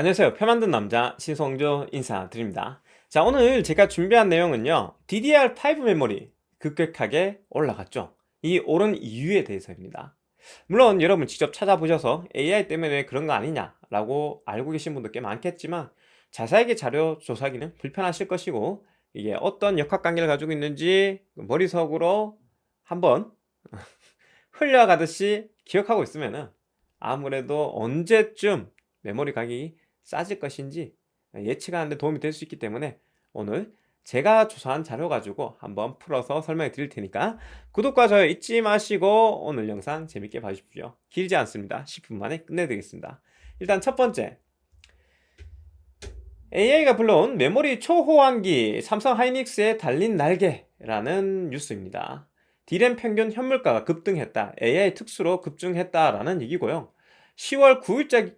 안녕하세요. 표 만든 남자 신성조 인사드립니다. 자, 오늘 제가 준비한 내용은요. DDR5 메모리 급격하게 올라갔죠. 이 오른 이유에 대해서입니다. 물론 여러분 직접 찾아보셔서 AI 때문에 그런 거 아니냐라고 알고 계신 분도 꽤 많겠지만 자세하게 자료 조사하기는 불편하실 것이고 이게 어떤 역학 관계를 가지고 있는지 머릿속으로 한번 흘려가듯이 기억하고 있으면은 아무래도 언제쯤 메모리 가격이 싸질 것인지 예측하는 데 도움이 될 수 있기 때문에 오늘 제가 조사한 자료 가지고 한번 풀어서 설명해 드릴 테니까 구독과 좋아요 잊지 마시고 오늘 영상 재밌게 봐주십시오. 길지 않습니다. 10분 만에 끝내드리겠습니다. 일단 첫 번째 AI가 불러온 메모리 초호환기 삼성 하이닉스에 달린 날개라는 뉴스입니다. D램 평균 현물가가 급등했다. AI 특수로 급증했다라는 얘기고요. 10월 9일자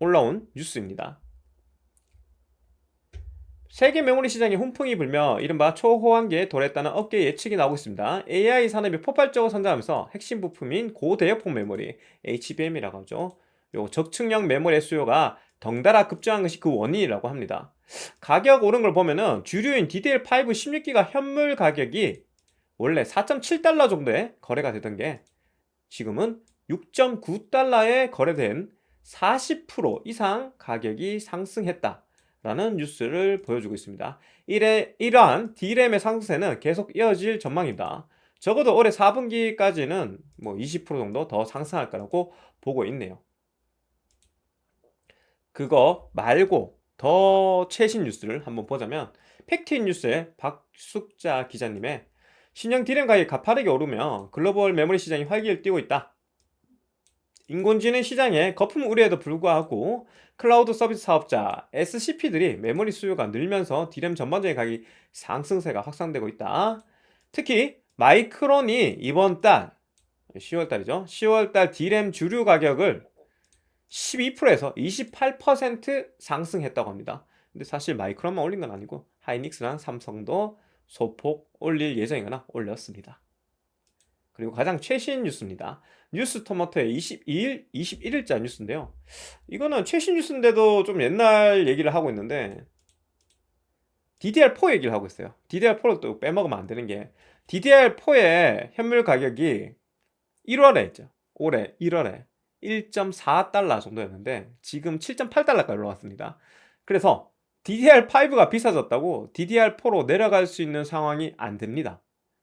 올라온 뉴스입니다. 세계 메모리 시장에 훈풍이 불며 이른바 초호환기에 도래했다는 업계 예측이 나오고 있습니다. AI 산업이 폭발적으로 성장하면서 핵심 부품인 고대역폭 메모리 HBM이라고 하죠. 요 적층형 메모리의 수요가 덩달아 급증한 것이 그 원인이라고 합니다. 가격 오른 걸 보면은 주류인 DDR5 16기가 현물 가격이 원래 4.7달러 정도에 거래가 되던 게 지금은 6.9달러에 거래된 40% 이상 가격이 상승했다 라는 뉴스를 보여주고 있습니다. 이래, 이러한 D램의 상승세는 계속 이어질 전망입니다. 적어도 올해 4분기까지는 뭐 20% 정도 더 상승할 거라고 보고 있네요. 그거 말고 더 최신 뉴스를 한번 보자면 팩트인 뉴스의 박숙자 기자님의 신형 D램 가격이 가파르게 오르며 글로벌 메모리 시장이 활기를 띠고 있다. 인공지능 시장의 거품 우려에도 불구하고 클라우드 서비스 사업자 SCP들이 메모리 수요가 늘면서 D램 전반적인 가격이 상승세가 확산되고 있다. 특히 마이크론이 이번 달 10월 달이죠. 10월 달 D램 주류 가격을 12%에서 28% 상승했다고 합니다. 근데 사실 마이크론만 올린 건 아니고 하이닉스랑 삼성도 소폭 올릴 예정이거나 올렸습니다. 그리고 가장 최신 뉴스입니다. 뉴스 토마토의 22일, 21일자 뉴스인데요. 이거는 최신 뉴스인데도 좀 옛날 얘기를 하고 있는데 DDR4 얘기를 하고 있어요. DDR4를 또 빼먹으면 안 되는 게 DDR4의 현물 가격이 1월에 있죠. 올해 1월에 1.4달러 정도였는데 지금 7.8달러까지 올라왔습니다. 그래서 DDR5가 비싸졌다고 DDR4로 내려갈 수 있는 상황이 안 됩니다.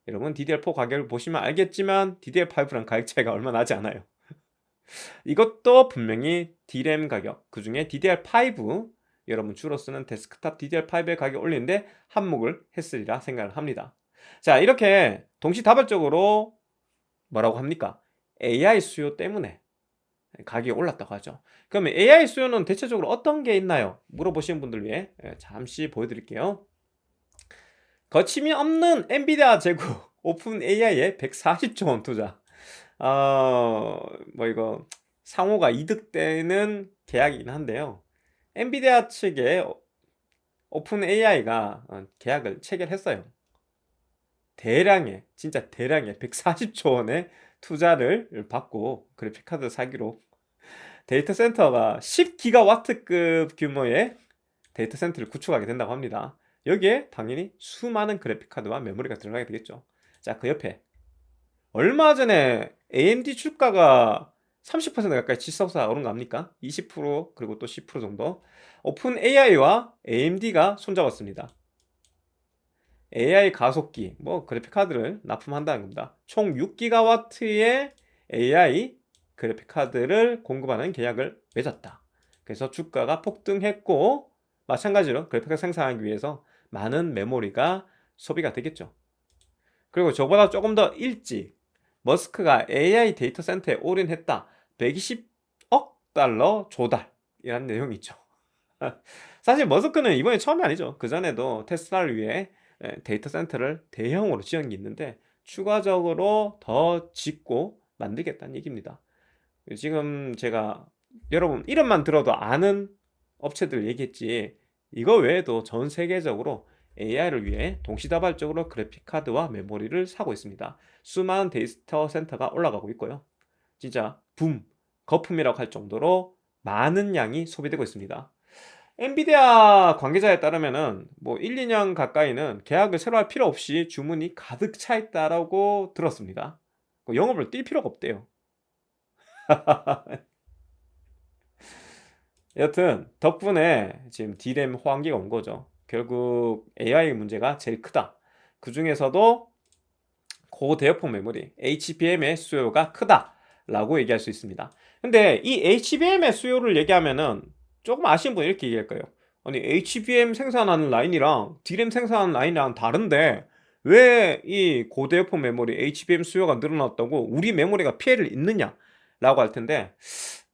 여러분 DDR4 가격을 보시면 알겠지만 DDR5랑 가격 차이가 얼마 나지 않아요. 이것도 분명히 D램 가격, 그 중에 DDR5 여러분 주로 쓰는 데스크탑 DDR5의 가격 올리는데 한몫을 했으리라 생각을 합니다. 자 이렇게 동시다발적으로 뭐라고 합니까? AI 수요 때문에 가격이 올랐다고 하죠. 그러면 AI 수요는 대체적으로 어떤 게 있나요? 물어보시는 분들 위해 예, 잠시 보여드릴게요. 거침이 없는 엔비디아 재고 오픈 AI에 140조 원 투자. 어, 뭐 이거 상호가 이득되는 계약이긴 한데요. 엔비디아 측에 오픈 AI가 어, 계약을 체결했어요. 대량의 진짜 대량의 140조 원의 투자를 받고 그래픽카드 사기로 데이터 센터가 10기가와트급 규모의 데이터 센터를 구축하게 된다고 합니다. 여기에 당연히 수많은 그래픽카드와 메모리가 들어가게 되겠죠. 자, 그 옆에 얼마 전에 AMD 주가가 30% 가까이 질서사 오른 거 압니까? 20% 그리고 또 10% 정도. 오픈 AI와 AMD가 손잡았습니다. AI 가속기, 뭐 그래픽 카드를 납품한다는 겁니다. 총 6기가와트의 AI 그래픽 카드를 공급하는 계약을 맺었다. 그래서 주가가 폭등했고 마찬가지로 그래픽카드 생산하기 위해서 많은 메모리가 소비가 되겠죠. 그리고 저보다 조금 더 일찍 머스크가 AI 데이터 센터에 올인했다. 120억 달러 조달이라는 내용이 있죠. 사실 머스크는 이번에 처음이 아니죠. 그 전에도 테슬라를 위해 데이터 센터를 대형으로 지은 게 있는데 추가적으로 더 짓고 만들겠다는 얘기입니다. 지금 제가 여러분 이름만 들어도 아는 업체들 얘기했지 이거 외에도 전 세계적으로 AI를 위해 동시다발적으로 그래픽카드와 메모리를 사고 있습니다. 수많은 데이터 센터가 올라가고 있고요. 진짜 붐, 거품이라고 할 정도로 많은 양이 소비되고 있습니다. 엔비디아 관계자에 따르면은 뭐 1, 2년 가까이는 계약을 새로 할 필요 없이 주문이 가득 차 있다라고 들었습니다. 그 영업을 뛸 필요가 없대요. 여튼 덕분에 지금 D램 호황기가 온 거죠. 결국 AI 문제가 제일 크다. 그 중에서도 고대역폭 메모리 HBM의 수요가 크다라고 얘기할 수 있습니다. 근데 이 HBM의 수요를 얘기하면은 조금 아쉬운 분 이렇게 얘기할 거예요. 아니 HBM 생산하는 라인이랑 D램 생산하는 라인이랑 다른데 왜 이 고대역폭 메모리 HBM 수요가 늘어났다고 우리 메모리가 피해를 입느냐라고 할 텐데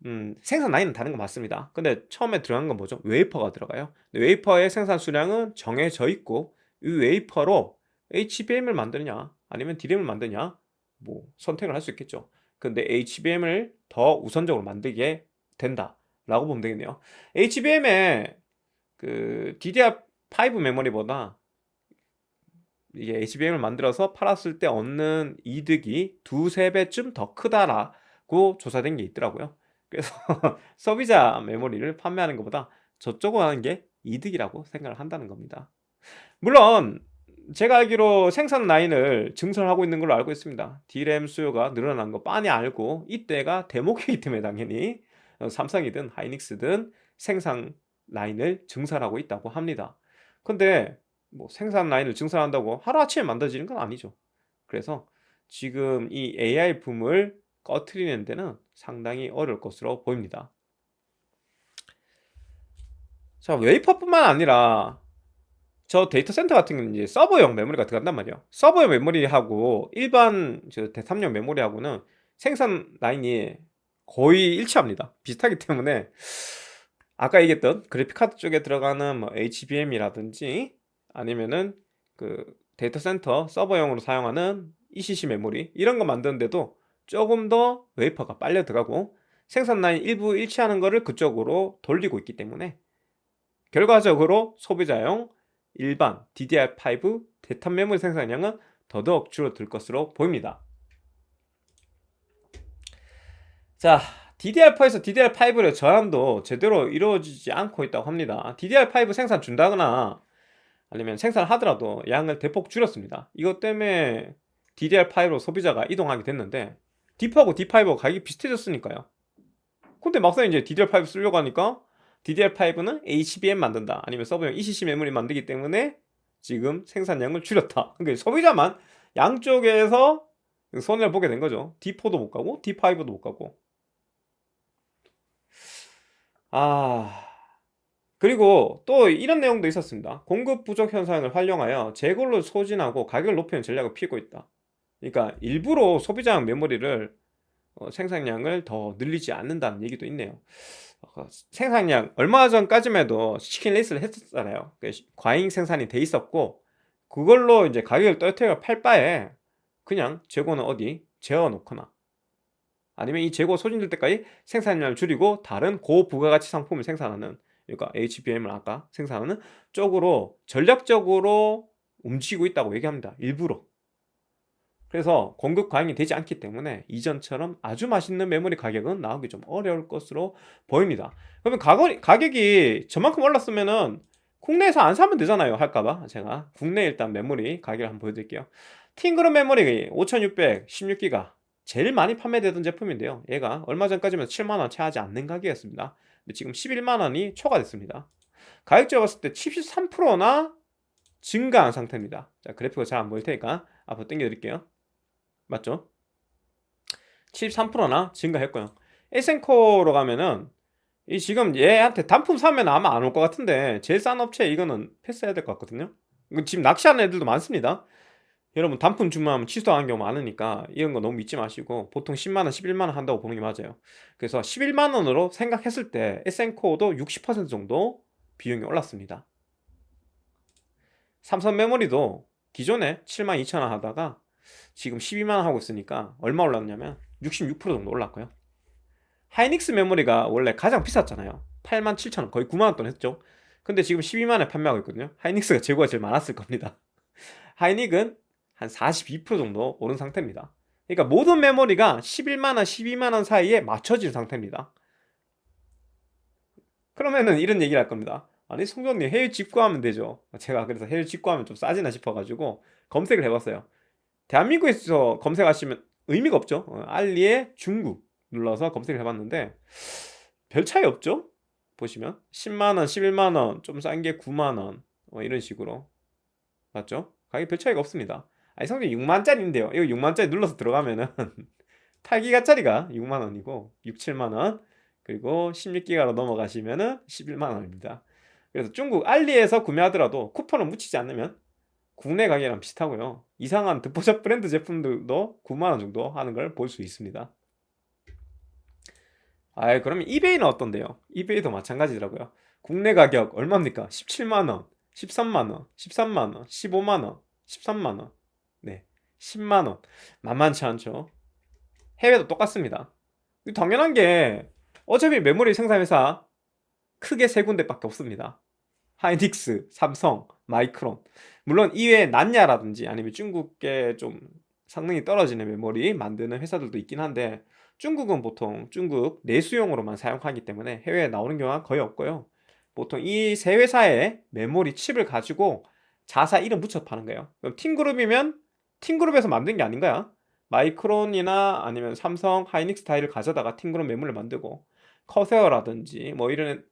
음, 생산 라인은 다른 거 맞습니다. 근데 처음에 들어간 건 뭐죠? 웨이퍼가 들어가요. 웨이퍼의 생산 수량은 정해져 있고 이 웨이퍼로 HBM을 만드냐 아니면 D램을 만드냐 뭐 선택을 할 수 있겠죠. 근데 HBM을 더 우선적으로 만들게 된다라고 보면 되겠네요. HBM의 그 DDR5 메모리보다 이게 HBM을 만들어서 팔았을 때 얻는 이득이 두세 배쯤 더 크다라고 조사된 게 있더라고요. 그래서 소비자 메모리를 판매하는 것보다 저쪽으로 하는 게 이득이라고 생각을 한다는 겁니다. 물론 제가 알기로 생산 라인을 증설하고 있는 걸로 알고 있습니다. D램 수요가 늘어난 거 빤히 알고 이때가 대목이기 때문에 당연히 어, 삼성이든 하이닉스든 생산 라인을 증설하고 있다고 합니다. 근데 뭐 생산 라인을 증설한다고 하루아침에 만들어지는 건 아니죠. 그래서 지금 이 AI 붐을 꺼트리는 데는 상당히 어려울 것으로 보입니다. 자, 웨이퍼뿐만 아니라 저 데이터 센터 같은 경우는 이제 서버용 메모리가 들어간단 말이에요. 서버용 메모리하고 일반 저 대탐용 메모리하고는 생산 라인이 거의 일치합니다. 비슷하기 때문에 아까 얘기했던 그래픽 카드 쪽에 들어가는 뭐 HBM이라든지 아니면은 그 데이터 센터 서버용으로 사용하는 ECC 메모리 이런 거 만드는데도 조금 더 웨이퍼가 빨려 들어가고 생산 라인 일부 일치하는 거를 그쪽으로 돌리고 있기 때문에 결과적으로 소비자용 일반 DDR5 대탄 메모리 생산량은 더더욱 줄어들 것으로 보입니다. 자, DDR4에서 DDR5의 전환도 제대로 이루어지지 않고 있다고 합니다. DDR5 생산 준다거나 아니면 생산하더라도 양을 대폭 줄였습니다. 이것 때문에 DDR5로 소비자가 이동하게 됐는데 D4하고 D5가 가격이 비슷해졌으니까요. 근데 막상 이제 DDR5 쓰려고 하니까 DDR5는 HBM 만든다. 아니면 서버용 ECC 메모리 만들기 때문에 지금 생산량을 줄였다. 그러니까 소비자만 양쪽에서 손해를 보게 된 거죠. D4도 못 가고 D5도 못 가고. 아. 그리고 또 이런 내용도 있었습니다. 공급 부족 현상을 활용하여 재고를 소진하고 가격을 높이는 전략을 피고 있다. 그러니까 일부러 소비자용 메모리를 어, 생산량을 더 늘리지 않는다는 얘기도 있네요. 어, 생산량 얼마 전까지만 해도 치킨 레이스를 했었잖아요. 그 과잉 생산이 돼 있었고 그걸로 이제 가격을 떨어뜨려 팔 바에 그냥 재고는 어디 재워 놓거나 아니면 이 재고 소진될 때까지 생산량을 줄이고 다른 고부가가치 상품을 생산하는 그러니까 HBM을 아까 생산하는 쪽으로 전략적으로 움직이고 있다고 얘기합니다. 일부러. 그래서 공급 과잉이 되지 않기 때문에 이전처럼 아주 맛있는 메모리 가격은 나오기 좀 어려울 것으로 보입니다. 그러면 가격, 가격이 저만큼 올랐으면은 국내에서 안 사면 되잖아요. 할까봐 제가 국내 일단 메모리 가격을 한번 보여드릴게요. 팅그룹 메모리 5600 16기가 제일 많이 판매되던 제품인데요. 얘가 얼마 전까지만 7만원 채 하지 않는 가격이었습니다. 근데 지금 11만원이 초과됐습니다. 가격적으로 봤을 때 73%나 증가한 상태입니다. 자, 그래픽을 잘 안 보일 테니까 앞으로 당겨 드릴게요. 맞죠? 73%나 증가했고요. 에센코로 가면은 이 지금 얘한테 단품 사면 아마 안 올 것 같은데 제일 싼 업체 이거는 패스해야 될 것 같거든요. 지금 낚시하는 애들도 많습니다. 여러분 단품 주문하면 취소하는 경우 많으니까 이런 거 너무 믿지 마시고 보통 10만원, 11만원 한다고 보는 게 맞아요. 그래서 11만원으로 생각했을 때 에센코도 60% 정도 비용이 올랐습니다. 삼성 메모리도 기존에 7만 2천원 하다가 지금 12만 원 하고 있으니까 얼마 올랐냐면 66% 정도 올랐고요. 하이닉스 메모리가 원래 가장 비쌌잖아요. 8만 7천 원 거의 9만 원 돈 했죠. 근데 지금 12만 원에 판매하고 있거든요. 하이닉스가 재고가 제일 많았을 겁니다. 하이닉은 한 42% 정도 오른 상태입니다. 그러니까 모든 메모리가 11만 원, 12만 원 사이에 맞춰진 상태입니다. 그러면은 이런 얘기를 할 겁니다. 아니 성전님 해외 직구하면 되죠. 제가 그래서 해외 직구하면 좀 싸지나 싶어가지고 검색을 해봤어요. 대한민국에서 검색하시면 의미가 없죠. 어, 알리에 중국 눌러서 검색을 해봤는데 별 차이 없죠. 보시면 10만 원, 11만 원, 좀 싼 게 9만 원 뭐 이런 식으로 맞죠? 가격 별 차이가 없습니다. 아니 성전 6만 짜리인데요. 이거 6만 짜리 눌러서 들어가면은 8기가 짜리가 6만 원이고 6, 7만 원 그리고 16기가로 넘어가시면은 11만 원입니다. 그래서 중국 알리에서 구매하더라도 쿠폰을 묻히지 않으면 국내 가격이랑 비슷하고요. 이상한 듣보잡 브랜드 제품들도 9만원 정도 하는 걸 볼 수 있습니다. 아, 그러면 이베이는 어떤데요? 이베이도 마찬가지더라고요. 국내 가격 얼마입니까? 17만원, 13만원, 13만원, 15만원, 13만원, 네, 10만원. 만만치 않죠? 해외도 똑같습니다. 당연한 게 어차피 메모리 생산 회사 크게 세 군데밖에 없습니다. 하이닉스, 삼성, 마이크론. 물론 이외에 난야라든지 아니면 중국계 좀 성능이 떨어지는 메모리 만드는 회사들도 있긴 한데 중국은 보통 중국 내수용으로만 사용하기 때문에 해외에 나오는 경우가 거의 없고요. 보통 이 세 회사의 메모리 칩을 가지고 자사 이름 붙여 파는 거예요. 그럼 팀그룹이면 팀그룹에서 만든 게 아닌가요? 마이크론이나 아니면 삼성, 하이닉스 타일을 가져다가 팀그룹 메모리를 만들고 커세어라든지 뭐 이런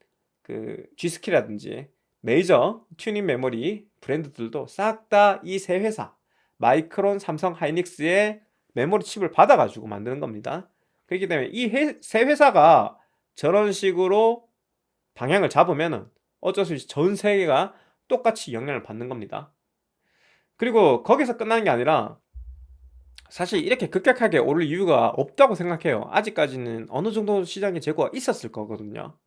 그 G스키라든지 메이저 튜닝 메모리 브랜드들도 싹 다 이 세 회사 마이크론, 삼성, 하이닉스의 메모리 칩을 받아가지고 만드는 겁니다. 그렇기 때문에 이 세 회사가 저런 식으로 방향을 잡으면은 어쩔 수 없이 전 세계가 똑같이 영향을 받는 겁니다. 그리고 거기서 끝나는 게 아니라 사실 이렇게 급격하게 오를 이유가 없다고 생각해요. 아직까지는 어느 정도 시장의 재고가 있었을 거거든요.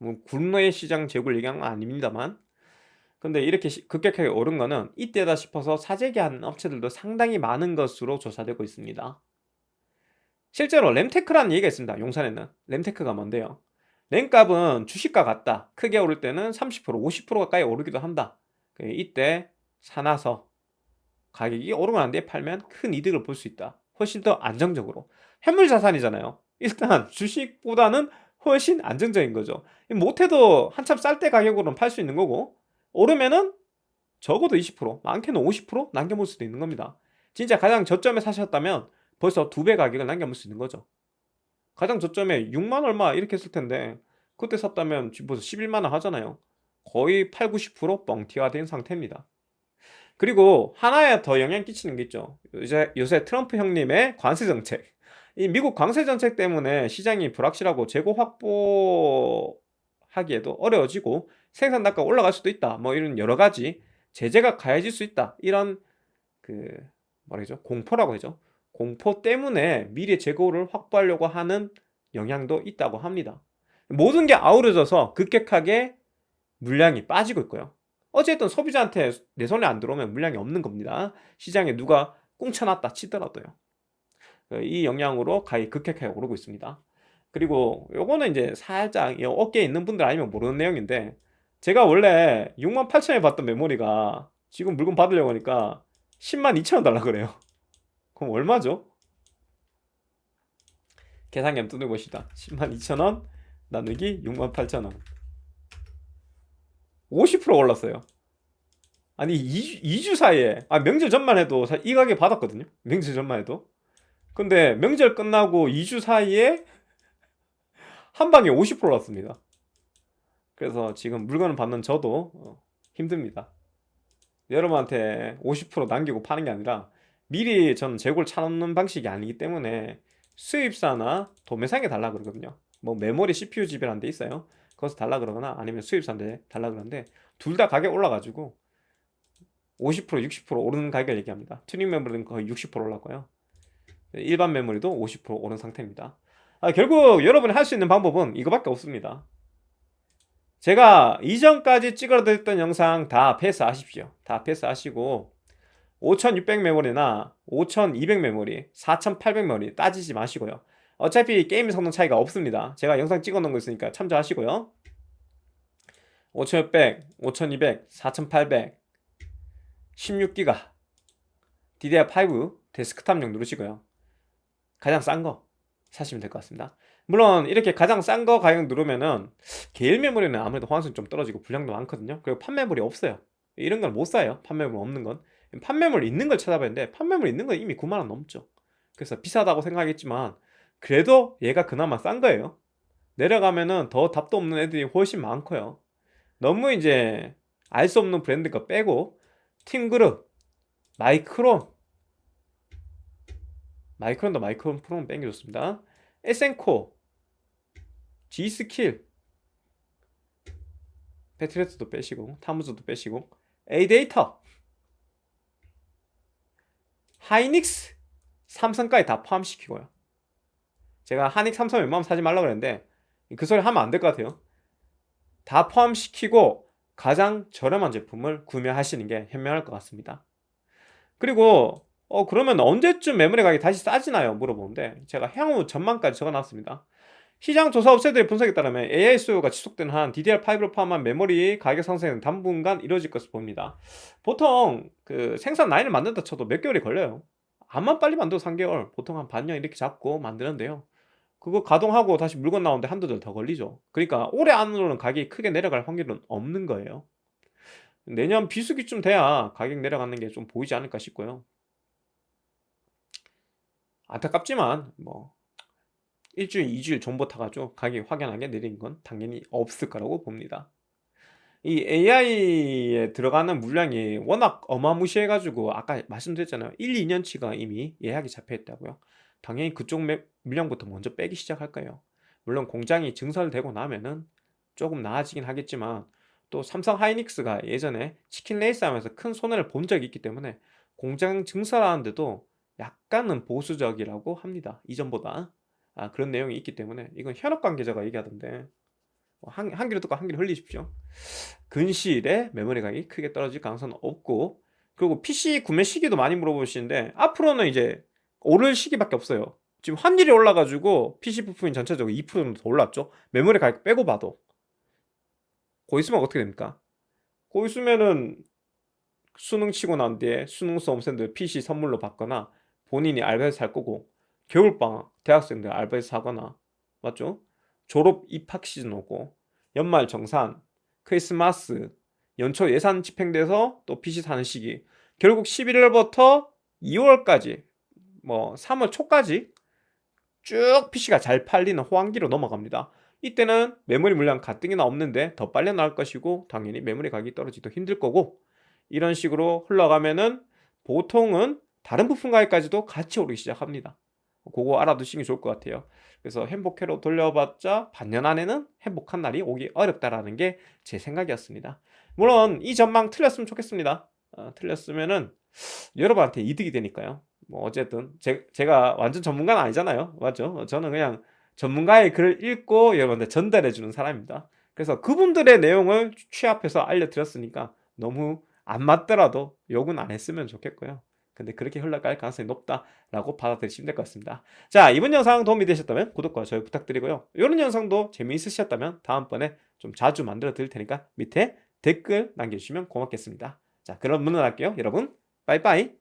뭐 국내 시장 재고를 얘기한 건 아닙니다만. 근데 이렇게 시- 급격하게 오른 거는 이때다 싶어서 사재기하는 업체들도 상당히 많은 것으로 조사되고 있습니다. 실제로 램테크라는 얘기가 있습니다. 용산에는. 램테크가 뭔데요? 램값은 주식과 같다. 크게 오를 때는 30%, 50% 가까이 오르기도 한다. 그 이때 사놔서 가격이 오르면 안 돼 팔면 큰 이득을 볼 수 있다. 훨씬 더 안정적으로. 현물 자산이잖아요. 일단 주식보다는 훨씬 안정적인 거죠. 못해도 한참 쌀 때 가격으로는 팔 수 있는 거고 오르면은 적어도 20%, 많게는 50% 남겨볼 수도 있는 겁니다. 진짜 가장 저점에 사셨다면 벌써 두 배 가격을 남겨볼 수 있는 거죠. 가장 저점에 6만 얼마 이렇게 했을 텐데 그때 샀다면 지금 벌써 11만 원 하잖아요. 거의 8, 90% 뻥튀가 된 상태입니다. 그리고 하나에 더 영향 끼치는 게 있죠. 요새, 요새 트럼프 형님의 관세 정책. 이 미국 관세 정책 때문에 시장이 불확실하고 재고 확보하기에도 어려워지고 생산 단가 올라갈 수도 있다. 뭐 이런 여러 가지 제재가 가해질 수 있다. 이런 그 뭐라죠? 공포라고 하죠. 공포 때문에 미래 재고를 확보하려고 하는 영향도 있다고 합니다. 모든 게 아우러져서 급격하게 물량이 빠지고 있고요. 어쨌든 소비자한테 내 손에 안 들어오면 물량이 없는 겁니다. 시장에 누가 꽁쳐놨다 치더라도요. 그이 영향으로 가히 급격하게 오르고 있습니다. 그리고 요거는 이제 살짝 이 어깨에 있는 분들 아니면 모르는 내용인데 제가 원래 6만 8천에 받던 메모리가 지금 물건 받으려고 하니까 10만 2천 원 달라 그래요. 그럼 얼마죠? 계산기 한번 뜯어봅시다. 10만 2천 원 나누기 6만 8천 원. 50% 올랐어요. 아니 2주, 2주 사이에 아 명절 전만 해도 사- 이 가게 받았거든요. 명절 전만 해도. 근데 명절 끝나고 2주 사이에 한 방에 50% 올랐습니다. 그래서 지금 물건을 받는 저도 어, 힘듭니다. 여러분한테 50% 남기고 파는 게 아니라 미리 저는 재고를 차놓는 방식이 아니기 때문에 수입사나 도매상에 달라 그러거든요. 뭐 메모리 CPU 집이라는 데 있어요. 거기서 달라 그러거나 아니면 수입사인데 달라 그러는데 둘 다 가격 올라가지고 50% 60% 오르는 가격을 얘기합니다. 튜닝 메모리는 거의 60% 올랐고요. 일반 메모리도 50% 오른 상태입니다. 아, 결국 여러분이 할 수 있는 방법은 이거밖에 없습니다. 제가 이전까지 찍어드렸던 영상 다 패스하십시오. 다 패스하시고 5600 메모리나 5200 메모리, 4800 메모리 따지지 마시고요. 어차피 게임 성능 차이가 없습니다. 제가 영상 찍어 놓은 거 있으니까 참조하시고요. 5600, 5200, 4800, 16기가, DDR5 데스크탑용 누르시고요. 가장 싼 거 사시면 될 것 같습니다. 물론 이렇게 가장 싼 거 가격 누르면은 개일 메모리는 아무래도 호환성이 좀 떨어지고 분량도 많거든요. 그리고 판매물이 없어요. 이런 걸 못 사요. 판매물 없는 건. 판매물 있는 걸 찾아봤는데 판매물 있는 건 이미 9만 원 넘죠. 그래서 비싸다고 생각했지만 그래도 얘가 그나마 싼 거예요. 내려가면은 더 답도 없는 애들이 훨씬 많고요. 너무 이제 알 수 없는 브랜드 거 빼고 팀그룹, 마이크론, 마이크론도 마이크론 뺀게 좋습니다. 에센코, G스킬, 배트레트도 빼시고 타무즈도 빼시고 A데이터, 하이닉스, 삼성까지 다 포함시키고요. 제가 하닉 삼성 웬만하면 사지 말라고 그랬는데 그 소리 하면 안 될 것 같아요. 다 포함시키고 가장 저렴한 제품을 구매하시는 게 현명할 것 같습니다. 그리고 어 그러면 언제쯤 메모리 가격이 다시 싸지나요? 물어보는데 제가 향후 전망까지 적어놨습니다. 시장 조사 업체들의 분석에 따르면 AI 수요가 지속되는 한 DDR5를 포함한 메모리 가격 상승은 당분간 이루어질 것으로 보입니다. 보통 그 생산 라인을 만든다 쳐도 몇 개월이 걸려요. 암만 빨리 만들어도 3개월, 보통 한 반년 이렇게 잡고 만드는데요. 그거 가동하고 다시 물건 나오는데 한두 달 더 걸리죠. 그러니까 올해 안으로는 가격이 크게 내려갈 확률은 없는 거예요. 내년 비수기쯤 돼야 가격 내려가는 게 좀 보이지 않을까 싶고요. 안타깝지만 뭐 일주일, 이주일 정보 타가지고 가격이 확연하게 내린 건 당연히 없을 거라고 봅니다. 이 AI에 들어가는 물량이 워낙 어마무시해가지고 아까 말씀드렸잖아요. 1, 2년치가 이미 예약이 잡혀 있다고요. 당연히 그쪽 매- 물량부터 먼저 빼기 시작할 거예요. 물론 공장이 증설되고 나면은 조금 나아지긴 하겠지만 또 삼성 하이닉스가 예전에 치킨 레이스 하면서 큰 손해를 본 적이 있기 때문에 공장 증설하는데도 약간은 보수적이라고 합니다. 이전보다. 아, 그런 내용이 있기 때문에 이건 현업 관계자가 얘기하던데 뭐 한, 한 귀로 듣고 한 귀로 흘리십시오. 근시일에 메모리 가격이 크게 떨어질 가능성은 없고 그리고 PC 구매 시기도 많이 물어보시는데 앞으로는 이제 오를 시기밖에 없어요. 지금 환율이 올라가지고 PC 부품이 전체적으로 2% 정도 더 올랐죠. 메모리 가격 빼고 봐도 고 있으면 어떻게 됩니까? 고 있으면은 수능 치고 난 뒤에 수능 수험생들 PC 선물로 받거나 본인이 알바에서 살 거고 겨울방학 대학생들 알바에서 사거나 맞죠? 졸업 입학 시즌 오고 연말 정산 크리스마스 연초 예산 집행돼서 또 PC 사는 시기 결국 11월부터 2월까지 뭐 3월 초까지 쭉 PC가 잘 팔리는 호황기로 넘어갑니다. 이때는 메모리 물량 가뜩이나 없는데 더 빨리 나올 것이고 당연히 메모리 가격이 떨어지기도 힘들 거고 이런 식으로 흘러가면은 보통은 다른 부품 가격까지도 같이 오르기 시작합니다. 그거 알아두시면 좋을 것 같아요. 그래서 행복회로 돌려봤자 반년 안에는 행복한 날이 오기 어렵다라는 게 제 생각이었습니다. 물론 이 전망 틀렸으면 좋겠습니다. 어, 틀렸으면은 여러분한테 이득이 되니까요. 뭐 어쨌든 제, 제가 완전 전문가는 아니잖아요. 맞죠? 저는 그냥 전문가의 글을 읽고 여러분한테 전달해 주는 사람입니다. 그래서 그분들의 내용을 취합해서 알려드렸으니까 너무 안 맞더라도 욕은 안 했으면 좋겠고요. 근데 그렇게 흘러갈 가능성이 높다라고 받아들이시면 될 것 같습니다. 자, 이번 영상 도움이 되셨다면 구독과 좋아요 부탁드리고요. 이런 영상도 재미있으셨다면 다음번에 좀 자주 만들어 드릴 테니까 밑에 댓글 남겨주시면 고맙겠습니다. 자, 그럼 문을 할게요. 여러분, 빠이빠이.